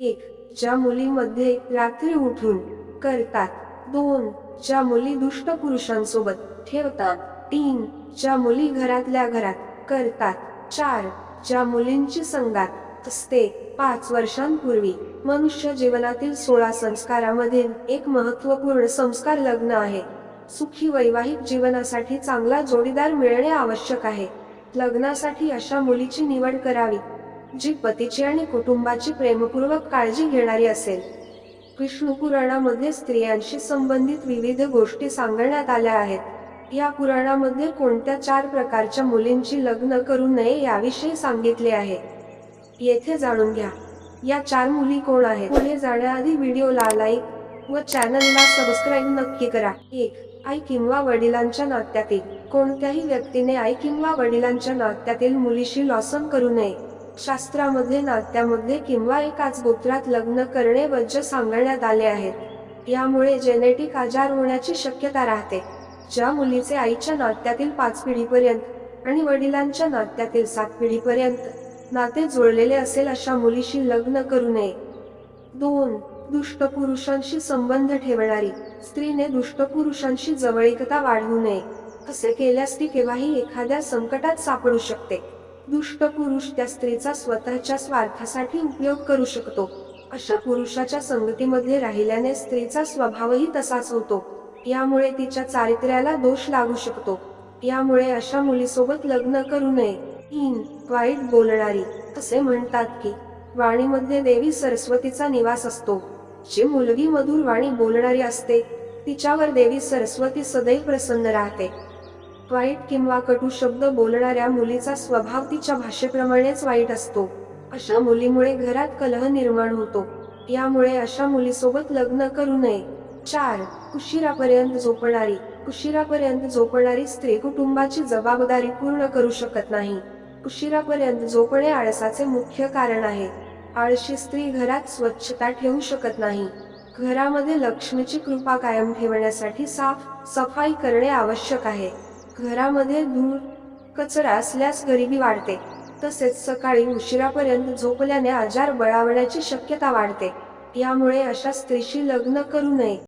एक ज्या मुलीमध्ये रात्री उठून करतात. दोन ज्या मुली दुष्ट पुरुषांसोबत ठेवतात. तीन ज्या मुली घरातल्या घरात करतात. चार ज्या मुलींची संगात असते. पाच वर्षांपूर्वी मनुष्य जीवनातील सोळा संस्कारामधील एक महत्त्वपूर्ण संस्कार लग्न आहे. सुखी वैवाहिक जीवनासाठी चांगला जोडीदार मिळणे आवश्यक आहे. लग्नासाठी अशा मुलीची निवड करावी. जी पतीची आणि कुटुंबाची प्रेमपूर्वक काळजी घेणारी असेल. विष्णू पुराणामध्ये स्त्रियांशी संबंधित विविध गोष्टी सांगण्यात आल्या आहेत. या पुराणामध्ये कोणत्या चार प्रकारच्या मुलींची लग्न करू नये याविषयी सांगितले आहे. येथे जाणून घ्या. या चार मुली कोण आहेत? पुढे जाण्याआधी व्हिडिओला लाईक व चॅनलला सबस्क्राईब नक्की करा. एक आई किंवा वडिलांच्या नात्यातील कोणत्याही व्यक्तीने आई किंवा वडिलांच्या नात्यातील मुलीशी लॉसन करू नये. शास्त्रामध्ये नात्यामध्ये किंवा एकाच गोत्रात लग्न करणे वज्ज सांगण्यात आले आहेत. यामुळे जेनेटिक आजार होण्याची शक्यता राहते. ज्या मुलीचे आईच्या नात्यातील पाच पिढीपर्यंत आणि वडिलांच्या नात्यातील सात पिढीपर्यंत नाते जुळलेले असेल अशा मुलीशी लग्न करू नये. दोन दुष्ट पुरुषांशी संबंध ठेवणारी. स्त्रीने दुष्ट पुरुषांशी जवळीकता वाढवू नये. असे केल्यास ती केव्हाही एखाद्या संकटात सापडू शकते. दुष्ट पुरुष त्या स्त्रीचा स्वतःच्या स्वार्थासाठी उपयोग करू शकतो. अशा पुरुषाच्या संगतीमध्ये राहिल्याने स्त्रीचा स्वभावही तसाच होतो. यामुळे तिच्या चारित्र्याला दोष लागू शकतो. यामुळे अशा मुलीसोबत लग्न करू नये. तीन वाईट बोलणारी असे म्हणतात की वाणीमध्ये देवी सरस्वतीचा निवास असतो. जी मुलगी मधुर वाणी बोलणारी असते तिच्यावर देवी सरस्वती सदैव प्रसन्न राहते. वाईट किंवा कटू शब्द बोलणाऱ्या मुलीचा स्वभाव तिच्या भाषेप्रमाणेच वाईट असतो. अशा मुलीमुळे घरात कलह निर्माण होतो. यामुळे अशा मुलीसोबत लग्न करू नये. चार उशिरापर्यंत झोपणारी. उशिरापर्यंत झोपणारी स्त्री कुटुंबाची जबाबदारी पूर्ण करू शकत नाही. उशिरापर्यंत झोपणे आळसाचे मुख्य कारण आहे. आळशी स्त्री घरात स्वच्छता ठेवू शकत नाही. घरामध्ये लक्ष्मीची कृपा कायम ठेवण्यासाठी साफ सफाई करणे आवश्यक आहे. घरामध्ये धूळ कचरा असल्यास गरिबी वाढते. तसेच सकाळी उशिरापर्यंत झोपल्याने आजार बळावण्याची शक्यता वाढते. यामुळे अशा स्त्रीशी लग्न करू नये.